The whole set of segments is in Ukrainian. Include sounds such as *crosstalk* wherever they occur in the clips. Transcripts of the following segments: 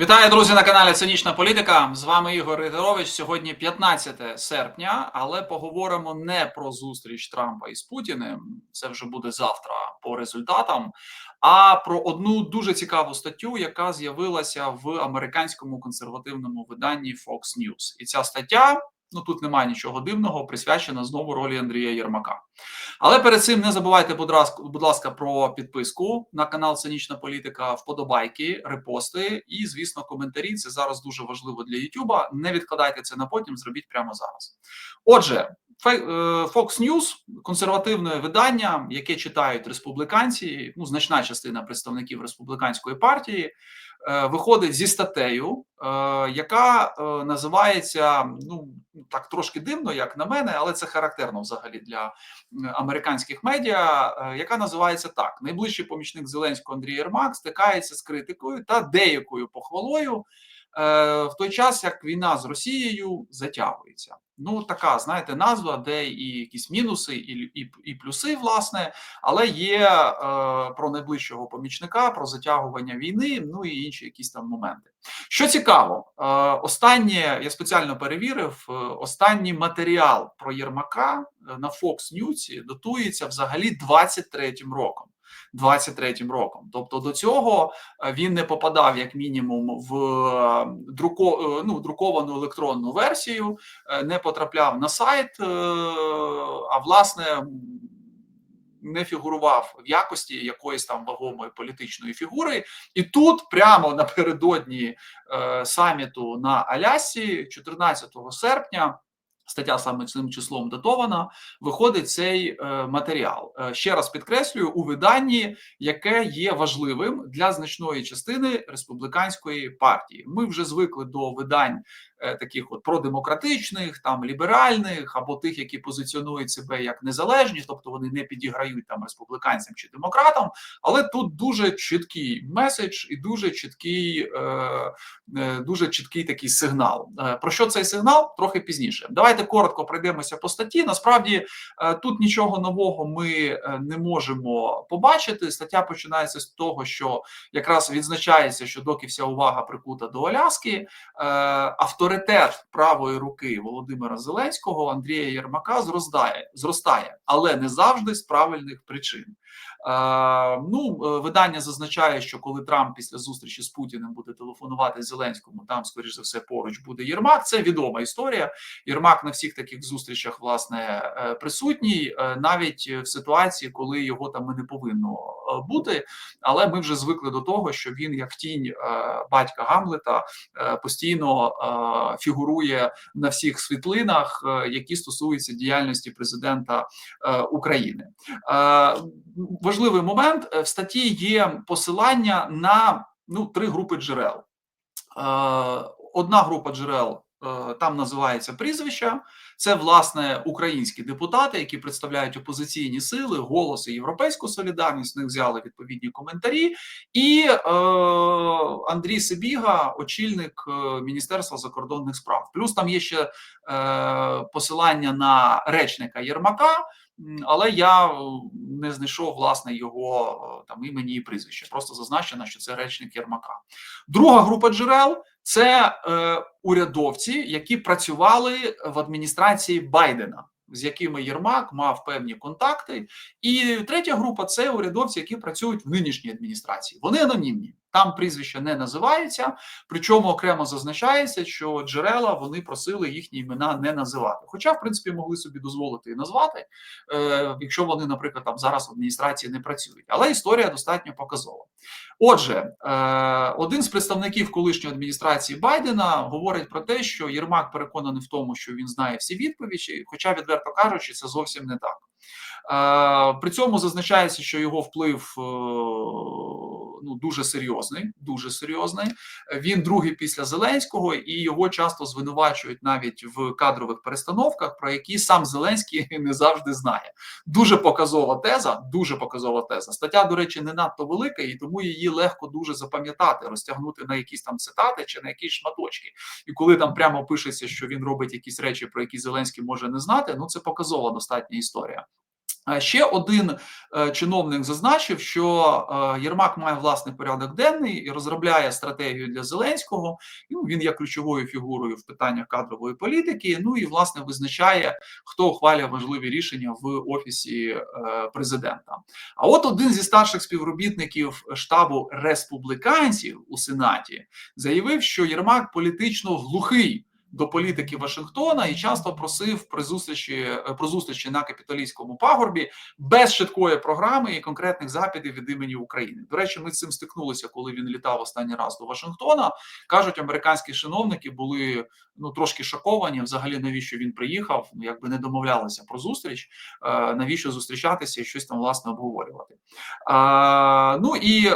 Вітаю, друзі, на каналі Цинічна Політика. З вами Ігор Ридорович. Сьогодні 15 серпня, але поговоримо не про зустріч Трампа із Путіним. Це вже буде завтра по результатам. А про одну дуже цікаву статтю, яка з'явилася в американському консервативному виданні Fox News. І ця стаття. Ну тут немає нічого дивного, присвячена знову ролі Андрія Єрмака. Але перед цим не забувайте, будь ласка, про підписку на канал Цинічна Політика, вподобайки, репости і, звісно, коментарі. Це зараз дуже важливо для Ютуба. Не відкладайте це на потім, зробіть прямо зараз. Отже, Fox News – консервативне видання, яке читають республіканці, ну значна частина представників республіканської партії. Е, виходить зі статтею, е, яка називається ну так трошки дивно, як на мене, але це характерно взагалі для американських медіа, яка називається так: найближчий помічник Зеленського Андрій Єрмак стикається з критикою та деякою похвалою в той час, як війна з Росією затягується. Ну, така, знаєте, назва, де і якісь мінуси, і і, і плюси, власне, але є е, про найближчого помічника, про затягування війни, ну і інші якісь там моменти. Що цікаво, е, останнє я спеціально перевірив, е, останній матеріал про Єрмака на Fox News датується взагалі 23-м роком. 23-м роком. Тобто до цього е, він не попадав як мінімум в е, друко, е, ну, друковану електронну версію, не потрапляв на сайт, а власне. Не фігурував в якості якоїсь там вагомої політичної фігури, і тут прямо напередодні е, саміту на Алясі, 14 серпня, стаття саме цим числом датована, виходить цей е, матеріал. Е, ще раз підкреслюю у виданні, яке є важливим для значної частини республіканської партії. Ми вже звикли до видань таких от продемократичних, там ліберальних або тих, які позиціонують себе як незалежні, тобто вони не підіграють там республіканцям чи демократам. Але тут дуже чіткий меседж і дуже чіткий, е, е, дуже чіткий такий сигнал. Про що цей сигнал? Трохи пізніше. Давайте коротко пройдемося по статті. Насправді тут нічого нового ми не можемо побачити. Стаття починається з того, що якраз відзначається, що доки вся увага прикута до Аляски, автор авторитет правої руки Володимира Зеленського Андрія Єрмака зростає, зростає, але не завжди з правильних причин. Ну, е, видання зазначає, що коли Трамп після зустрічі з Путіним буде телефонувати Зеленському, там, скоріш за все, поруч буде Єрмак. Це відома історія. Єрмак на всіх таких зустрічах власне е, присутній, е, навіть в ситуації, коли його там і не повинно бути. Але ми вже звикли до того, що він, як тінь батька Гамлета, постійно фігурує на всіх світлинах, які стосуються діяльності президента України важливий момент е, в статті є посилання на ну три групи джерел. Е, одна група джерел е, там називається прізвища. Це власне українські депутати, які представляють опозиційні сили, голоси європейську солідарність. них взяли відповідні коментарі, і е, Андрій Сибіга, очільник Міністерства закордонних справ. Плюс там є ще е, посилання на речника Єрмака але я е, не знайшов власне його е, там імені і прізвища. Просто зазначено, що це речник Єрмака. Друга група джерел це е, урядовці, які працювали в адміністрації Байдена. З якими Єрмак мав певні контакти, і третя група це урядовці, які працюють в нинішній адміністрації. Вони анонімні. Там прізвища не називаються, причому окремо зазначається, що джерела вони просили їхні імена не називати. Хоча, в принципі, могли собі дозволити і назвати, е, якщо вони, наприклад, там зараз в адміністрації не працюють. Але історія достатньо показова. Отже, е, один з представників колишньої адміністрації Байдена говорить про те, що Єрмак переконаний в тому, що він знає всі відповіді, хоча, відверто кажучи, це зовсім не так. Е, при цьому зазначається, що його вплив е, ну дуже серйозний. Дуже серйозний. Він другий після Зеленського, і його часто звинувачують навіть в кадрових перестановках, про які сам Зеленський *laughs* не завжди знає. Дуже показова теза. Дуже показова теза. Стаття, до речі, не надто велика, і тому її легко дуже запам'ятати, розтягнути на якісь там цитати чи на якісь шматочки. І коли там прямо пишеться, що він робить якісь речі, про які Зеленський може не знати, ну це показова достатня історія. Е, ще один е, чиновник зазначив, що е, Єрмак має власний порядок денний і розробляє стратегію для Зеленського. Ну, він є ключовою фігурою в питаннях кадрової політики. Ну і власне визначає, хто ухвалює важливі рішення в офісі президента. А от один зі старших співробітників штабу республіканців у Сенаті заявив, що Єрмак політично глухий до політики Вашингтона і часто просив при зустрічі е, про зустрічі на капіталійському пагорбі без швидкої програми і конкретних запитів від імені України. До речі, ми з цим стикнулися, коли він літав останній раз до Вашингтона. кажуть, американські чиновники були ну трошки шоковані. Взагалі, навіщо він приїхав? Ну якби не домовлялися про зустріч, е, навіщо зустрічатися і щось там власне обговорювати. Ну і е,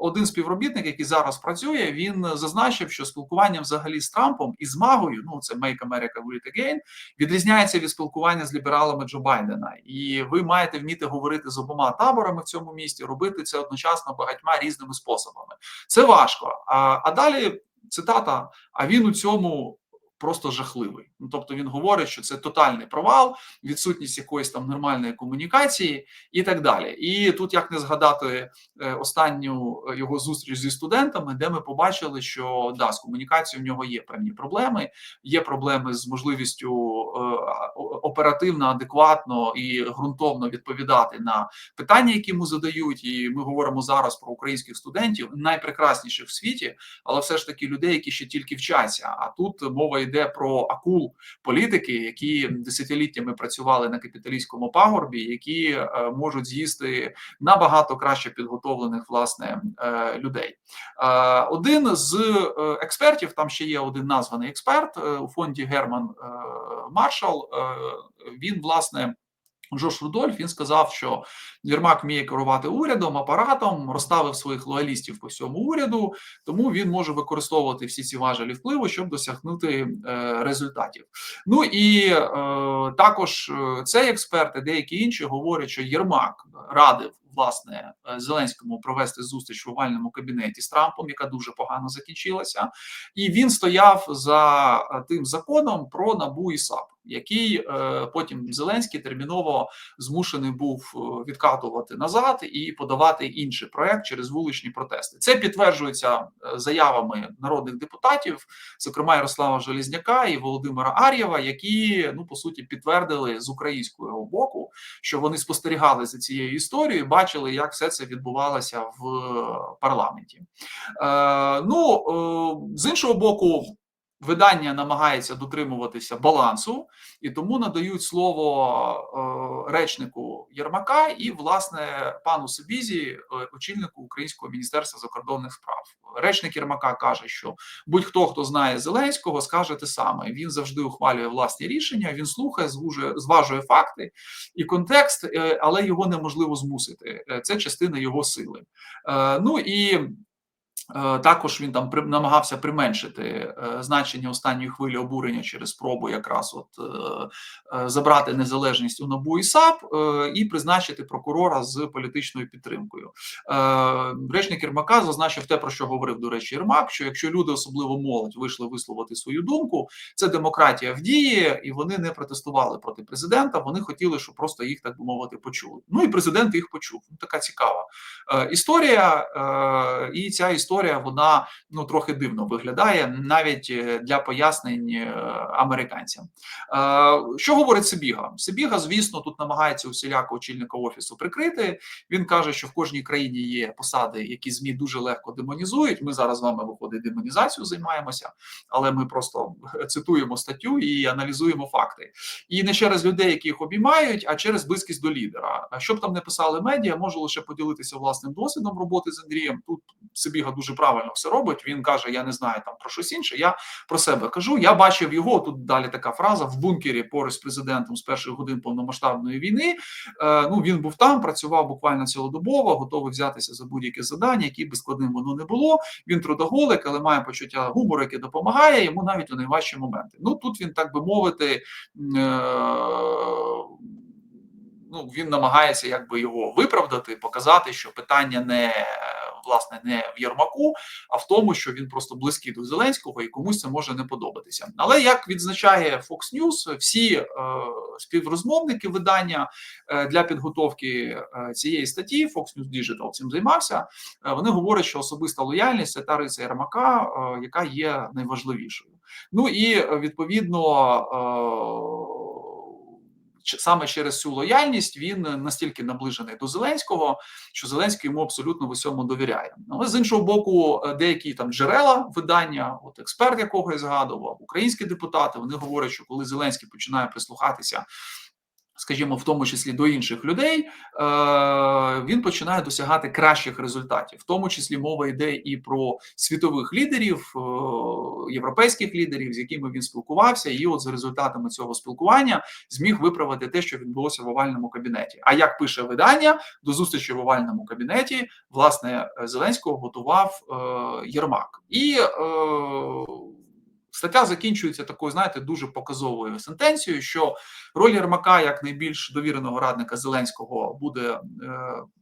один співробітник, який зараз працює, він зазначив, що спілкування взагалі з Трампом і з Магою, ну це Make America Great Again, відрізняється від спілкування з лібералами Джо Байдена, і ви маєте вміти говорити з обома таборами в цьому місті, робити це одночасно багатьма різними способами. Це важко. А, А далі цитата: а він у цьому просто жахливий. Ну тобто він говорить, що це тотальний провал, відсутність якоїсь там нормальної комунікації і так далі. І тут як не згадати е, останню е, його зустріч зі студентами, де ми побачили, що да, з комунікацією в нього є певні проблеми, є проблеми з можливістю е, оперативно, адекватно і ґрунтовно відповідати на питання, які йому задають. І ми говоримо зараз про українських студентів, найпрекрасніших в світі, але все ж таки людей, які ще тільки вчаться. А тут мова йде про акул політики, які десятиліттями працювали на капіталістському пагорбі, які е, можуть з'їсти набагато краще підготовлених власне е, людей. Е, один з експертів, там ще є один названий експерт у фонді Герман Маршал. Він власне. Джош Рудольф він сказав, що Єрмак вміє керувати урядом, апаратом, розставив своїх лоялістів по всьому уряду, тому він може використовувати всі ці важелі впливу, щоб досягнути е, результатів. Ну і е, також е, цей експерт і деякі інші говорять, що Єрмак радив власне е, Зеленському провести зустріч в овальному кабінеті з Трампом, яка дуже погано закінчилася, і він стояв за е, тим законом про набу і САП, який е, потім Зеленський терміново змушений був відкатувати назад і подавати інший проект через вуличні протести. Це підтверджується заявами народних депутатів, зокрема Ярослава Желізняка і Володимира Ар'єва, які ну по суті підтвердили з українського боку, що вони спостерігали за цією історією бачили, як все це відбувалося в парламенті. Е, Ну е, з іншого боку. Видання намагається дотримуватися балансу і тому надають слово е, речнику Єрмака і власне пану Сибізі, е, очільнику Українського міністерства закордонних справ. Речник Єрмака каже, що будь-хто хто знає Зеленського, скаже те саме. Він завжди ухвалює власні рішення. Він слухає, звужує, зважує факти і контекст, е, але його неможливо змусити. Це частина його сили. Ну і також він там намагався применшити е, значення останньої хвилі обурення через спробу якраз от е, забрати незалежність у НАБУ і САП і призначити прокурора з політичною підтримкою. Речник Єрмака зазначив те, про що говорив до речі, Єрмак: що якщо люди, особливо молодь, вийшли висловити свою думку, це демократія в дії, і вони не протестували проти президента. Вони хотіли, щоб просто їх так би мовити почули. Ну і президент їх почув. Ну, така цікава історія, і ця історія історія вона ну трохи дивно виглядає навіть е, для пояснень е, американцям. Е, що говорить Сибіга? Сибіга, звісно, тут намагається усіляко очільника офісу прикрити. Він каже, що в кожній країні є посади, які змі дуже легко демонізують. Ми зараз з вами виходить демонізацію займаємося, але ми просто цитуємо статтю і аналізуємо факти. І не через людей, які їх обіймають, а через близькість до лідера. Щоб там не писали медіа, можу лише поділитися власним досвідом роботи з Андрієм. Тут Сибіга дуже правильно все робить. Він каже: Я не знаю там про щось інше. Я про себе кажу. Я бачив його тут. Далі така фраза в бункері поруч з президентом з перших годин повномасштабної війни. Е, Ну він був там, працював буквально цілодобово, готовий взятися за будь-яке завдання, які би складним воно не було. Він трудоголик, але має почуття гумору, яке допомагає йому навіть у найважчі моменти. Ну тут він так би мовити. Е, ну він намагається якби його виправдати, показати, що питання не власне не в Єрмаку, а в тому, що він просто близький до Зеленського і комусь це може не подобатися. Але як відзначає Fox News, всі е, співрозмовники видання е, для підготовки е, цієї статті Fox News Digital цим займався. Е, вони говорять, що особиста лояльність це та риса Єрмака, е, яка є найважливішою. Ну і е, відповідно. Е, Саме через цю лояльність він настільки наближений до Зеленського, що Зеленський йому абсолютно в усьому довіряє. Але з іншого боку, деякі там джерела видання, от експерт, якого я згадував, українські депутати, вони говорять, що коли Зеленський починає прислухатися скажімо, в тому числі до інших людей, е, він починає досягати кращих результатів. В тому числі мова йде і про світових лідерів, е, європейських лідерів, з якими він спілкувався, і от за результатами цього спілкування зміг виправити те, що відбулося в овальному кабінеті. А як пише видання до зустрічі в овальному кабінеті, власне, Зеленського готував е, Єрмак і. Стаття закінчується такою, знаєте, дуже показовою сентенцією, що роль Єрмака як найбільш довіреного радника Зеленського буде е,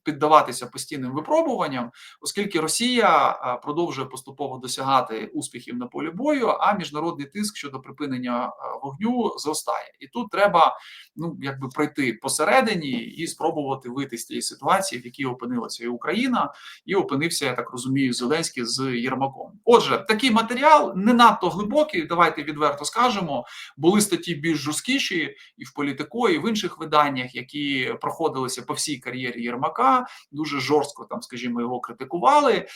піддаватися постійним випробуванням, оскільки Росія е, продовжує поступово досягати успіхів на полі бою, а міжнародний тиск щодо припинення е, вогню зростає. І тут треба ну якби пройти посередині і спробувати вийти з тієї ситуації, в якій опинилася і Україна, і опинився, я так розумію, Зеленський з Єрмаком. Отже, такий матеріал не надто глибокий. Давайте відверто скажемо. Були статті більш жорсткіші і в політико, і в інших виданнях, які проходилися по всій кар'єрі Єрмака, дуже жорстко там, скажімо, його критикували. Е,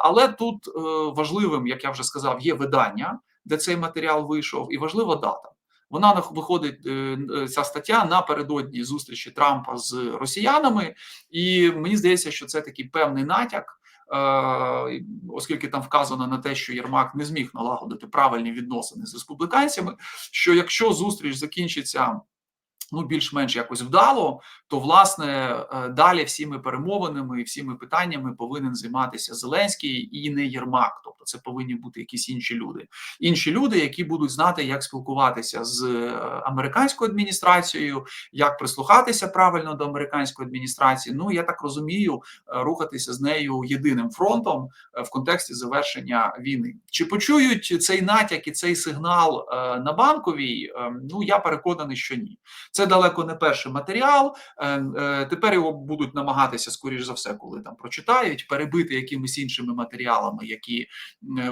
але тут е, важливим, як я вже сказав, є видання, де цей матеріал вийшов, і важлива дата. Вона виходить е, ця стаття напередодні зустрічі Трампа з росіянами, і мені здається, що це такий певний натяк. Оскільки там вказано на те, що Єрмак не зміг налагодити правильні відносини з республіканцями, що якщо зустріч закінчиться ну більш-менш якось вдало, то власне е, далі всіми перемовинами і всіми питаннями повинен займатися Зеленський і не Єрмак. Тобто це повинні бути якісь інші люди, інші люди, які будуть знати, як спілкуватися з е, американською адміністрацією, як прислухатися правильно до американської адміністрації. Ну я так розумію, е, рухатися з нею єдиним фронтом в контексті завершення війни. Чи почують цей натяк і цей сигнал на банковій? Ну я переконаний, що ні. Це далеко не перший матеріал. Е, е, тепер його будуть намагатися, скоріш за все, коли там прочитають, перебити якимись іншими матеріалами, які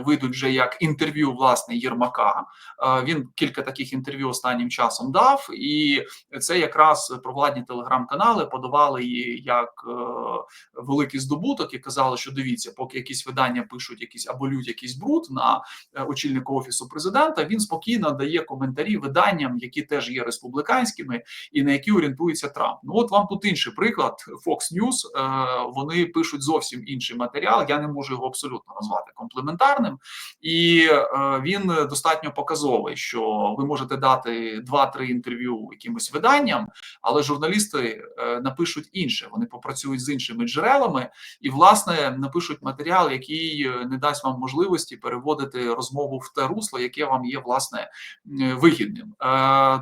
вийдуть вже як інтерв'ю власне Єрмака. Е, він кілька таких інтерв'ю останнім часом дав, і це якраз провладні телеграм-канали подавали її як великий здобуток і казали, що дивіться, поки якісь видання пишуть якісь або лють якийсь бруд на очільника офісу президента. Він спокійно дає коментарі виданням, які теж є республіканськими політиками і на які орієнтується Трамп. Ну от вам тут інший приклад. Fox News, е, вони пишуть зовсім інший матеріал. Я не можу його абсолютно назвати комплементарним, і е, він достатньо показовий, що ви можете дати два-три інтерв'ю якимось виданням, але журналісти е, напишуть інше. Вони попрацюють з іншими джерелами і, власне, напишуть матеріал, який не дасть вам можливості переводити розмову в те русло, яке вам є власне вигідним.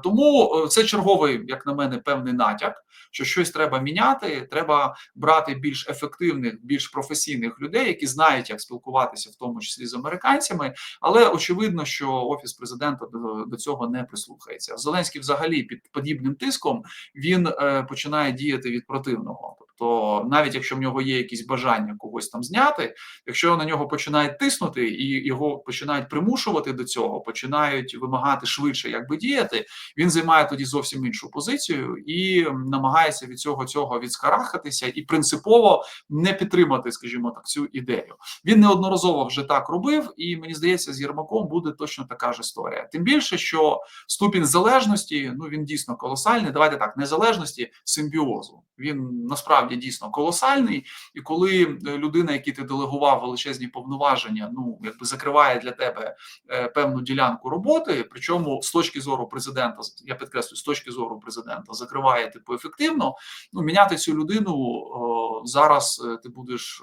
Тому це чергове черговий, як на мене, певний натяк, що щось треба міняти. Треба брати більш ефективних, більш професійних людей, які знають, як спілкуватися, в тому числі з американцями. Але очевидно, що офіс президента до, до цього не прислухається. Зеленський, взагалі, під подібним тиском він е, починає діяти від противного. Тобто, навіть якщо в нього є якісь бажання когось там зняти, якщо на нього починають тиснути і його починають примушувати до цього, починають вимагати швидше, як би діяти, він займає тоді зовсім іншу позицію і намагається від цього цього відскарахатися і принципово не підтримати, скажімо так, цю ідею. Він неодноразово вже так робив, і мені здається, з Єрмаком буде точно така ж історія. Тим більше, що ступінь залежності ну він дійсно колосальний. Давайте так, незалежності симбіозу. Він насправді дійсно колосальний, і коли е, людина, якій ти делегував величезні повноваження, ну якби закриває для тебе е, певну ділянку роботи, причому з точки зору президента, я підкреслюю, з точки зору президента закриває типу ефективно. Ну міняти цю людину зараз е, ти будеш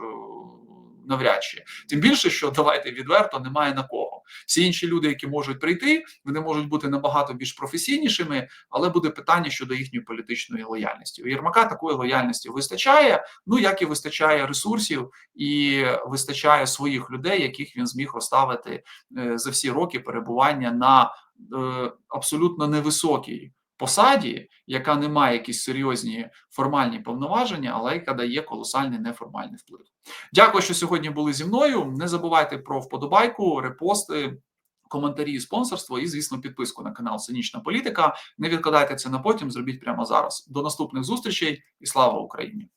навряд чи тим більше, що давайте відверто немає на кого. Всі інші люди, які можуть прийти, вони можуть бути набагато більш професійнішими, але буде питання щодо їхньої політичної лояльності. У Єрмака такої лояльності вистачає. Ну як і вистачає ресурсів, і вистачає своїх людей, яких він зміг розставити е, за всі роки перебування на е, абсолютно невисокій посаді, яка не має якісь серйозні формальні повноваження, але яка дає колосальний неформальний вплив. Дякую, що сьогодні були зі мною. Не забувайте про вподобайку, репости. Коментарі, спонсорство і, звісно, підписку на канал Синічна Політика. Не відкладайте це на потім. Зробіть прямо зараз. До наступних зустрічей і слава Україні!